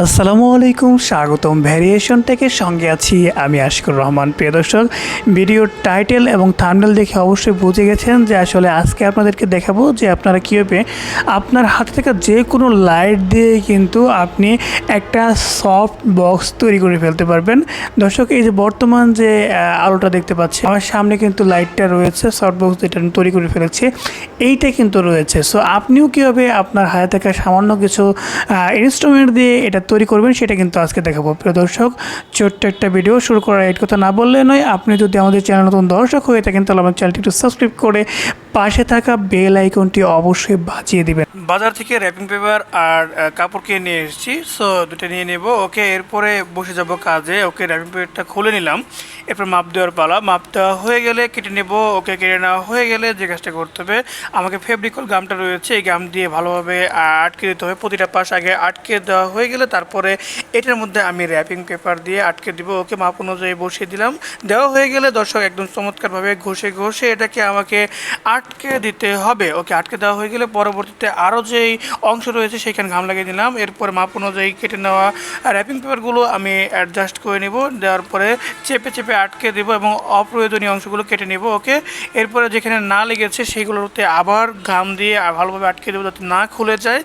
আসসালামু আলাইকুম, স্বাগতম ভ্যারিয়েশন থেকে সঙ্গে আছি আমি আশিকুর রহমান। প্রিয় দর্শক, ভিডিওর টাইটেল এবং থাম্বনেল দেখে অবশ্যই বুঝে গেছেন যে আসলে আজকে আপনাদেরকে দেখাবো যে আপনারা কীভাবে আপনার হাতে থাকা যে কোনো লাইট দিয়ে কিন্তু আপনি একটা সফট বক্স তৈরি করে ফেলতে পারবেন। দর্শক, এই যে বর্তমান যে আলোটা দেখতে পাচ্ছি, আমার সামনে কিন্তু লাইটটা রয়েছে, সফট বক্স যেটা আমি তৈরি করে ফেলেছি, এইটা কিন্তু রয়েছে। সো আপনিও কীভাবে আপনার হাতে থাকা সামান্য কিছু ইনস্ট্রুমেন্ট দিয়ে এটা তৈরি করবেন, সেটা কিন্তু আজকে দেখাবো। প্রিয় দর্শক, ছোট্ট একটা ভিডিও শুরু করার এই কথা না বললে নয়, আপনি যদি আমাদের চ্যানেল নতুন দর্শক হয়ে থাকেন, তাহলে আমার চ্যানেলটি একটু সাবস্ক্রাইব করে পাশে থাকা বেল আইকনটি অবশ্যই বাঁচিয়ে দিবেন। বাজার থেকে র্যাপিং পেপার আর কাপড় কিনে নিয়ে এসেছি সো দুটো নিয়ে নেব। ওকে, এরপরে বসে যাব কাজে। ওকে র্যাপিং পেপারটা খুলে নিলাম। এরপর মাপ দেওয়ার পালা। মাপ দেওয়া হয়ে গেলে কেটে নেব। ওকে, কেটে নেওয়া হয়ে গেলে যে কাজটা করতে হবে, আমাকে ফেব্রিকল গামটা রয়েছে, এই গাম দিয়ে ভালোভাবে আটকে দিতে হবে। প্রতিটা পাশ আগে আটকে দেওয়া হয়ে গেলে তারপরে এটার মধ্যে আমি র্যাপিং পেপার দিয়ে আটকে দিব, ওকে মাপ অনুযায়ী বসিয়ে দিলাম। দেওয়া হয়ে গেলে দর্শক একদম চমৎকারভাবে ঘষে ঘষে এটাকে আমাকে আটকে দিতে হবে। ওকে আটকে দেওয়া হয়ে গেলে পরবর্তীতে আরও যেই অংশ রয়েছে সেখানে ঘাম লাগিয়ে দিলাম। এরপরে মাপ অনুযায়ী কেটে নেওয়া র্যাপিং পেপারগুলো আমি অ্যাডজাস্ট করে নেব। দেওয়ার পরে চেপে চেপে আটকে দেবো এবং অপ্রয়োজনীয় অংশগুলো কেটে নেব, ওকে। এরপরে যেখানে না লেগেছে সেইগুলোতে আবার ঘাম দিয়ে ভালোভাবে আটকে দেবো যাতে না খুলে যায়।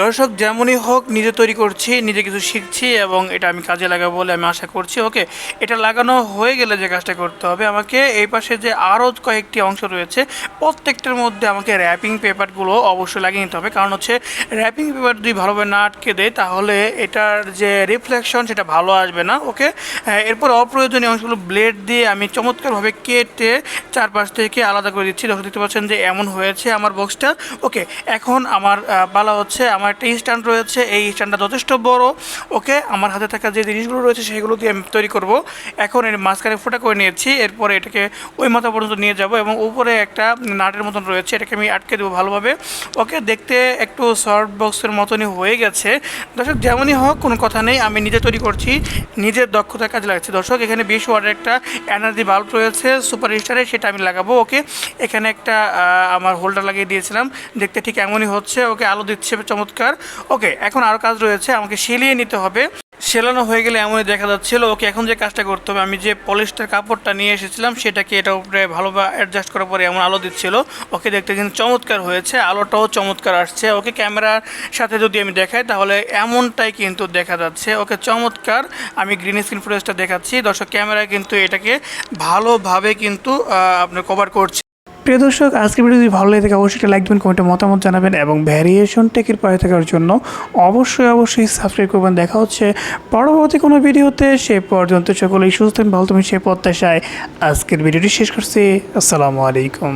দর্শক, যেমনই হোক, নিজে তৈরি করছি, নিজে কিছু শিখছি এবং এটা আমি কাজে লাগাবো বলে আমি আশা করছি। ওকে, এটা লাগানো হয়ে গেলে যে কাজটা করতে হবে, আমাকে এই পাশে যে আরও কয়েকটি অংশ রয়েছে, প্রত্যেকটার মধ্যে আমাকে র্যাপিং পেপারগুলো অবশ্যই লাগিয়ে নিতে হবে। কারণ হচ্ছে র্যাপিং পেপার যদি ভালোভাবে না আটকে দেয়, তাহলে এটার যে রিফ্লেকশন সেটা ভালো আসবে না। ওকে এরপর অপ্রয়োজনীয় অংশগুলো ব্লেড দিয়ে আমি চমৎকারভাবে কেটে চারপাশ থেকে আলাদা করে দিচ্ছি। দর্শক, দেখতে পাচ্ছেন যে এমন হয়েছে আমার বক্সটা ওকে, এখন আমার পালা হচ্ছে আমার একটা স্ট্যান্ড রয়েছে, এই স্ট্যান্ডটা যথেষ্ট বড়। ওকে, আমার হাতে থাকা যে জিনিসগুলো রয়েছে সেগুলো দিয়ে আমি তৈরি করব। এখন এর মাঝখানে ফোটা করে নিয়েছি, এরপরে এটাকে ওই মাথা পর্যন্ত নিয়ে যাব এবং উপরে একটা নাটের মতন রয়েছে, এটাকে আমি আটকে দেবো ভালোভাবে। ওকে, দেখতে একটু শর্ট বক্সের মতনই হয়ে গেছে। দর্শক, যেমনই হোক, কোনো কথা নেই, আমি নিজে তৈরি করছি, নিজের দক্ষতার কাজে লাগছে। দর্শক, এখানে বিশ ওয়াটের একটা এনার্জি বাল্ব রয়েছে সুপার স্টারে সেটা আমি লাগাবো, ওকে। এখানে একটা আমার হোল্ডার লাগিয়ে দিয়েছিলাম, দেখতে ঠিক এমনই হচ্ছে, ওকে আলো দিচ্ছে চমৎকার। ওকে, এখন আরও কাজ রয়েছে, আমাকে সেলিয়ে নিতে হবে। সেলানো হয়ে গেলে এমনই দেখা যাচ্ছিল, ওকে এখন যে কাজটা করতে হবে, আমি যে পলিস্টার কাপড়টা নিয়ে এসেছিলাম, সেটাকে এটার উপরে ভালোভাবে অ্যাডজাস্ট করার পরে এমন আলো দিচ্ছিল। ওকে দেখতে কিন্তু চমৎকার হয়েছে, আলোটাও চমৎকার আসছে। ওকে ক্যামেরার সাথে যদি আমি দেখাই, তাহলে এমনটাই কিন্তু দেখা যাচ্ছে। ওকে চমৎকার, আমি গ্রিন স্ক্রিন ফুটেজটা দেখাচ্ছি। দর্শক ক্যামেরায় কিন্তু এটাকে ভালোভাবে কিন্তু আপনার কভার করছে। প্রিয় দর্শক আজকে ভিডিও যদি ভালো লাগে থাকে, অবশ্যই একটা লাইক দেবেন কমেন্টে মতামত জানাবেন এবং ভ্যারিয়েশন টেকের পায়ে থাকার জন্য অবশ্যই অবশ্যই সাবস্ক্রাইব করবেন। দেখা হচ্ছে পরবর্তী কোনো ভিডিওতে। সে পর্যন্ত সকলেই সুস্থ ভালো তুমি সে প্রত্যাশায় আজকের ভিডিওটি শেষ করছি। আসসালামু আলাইকুম।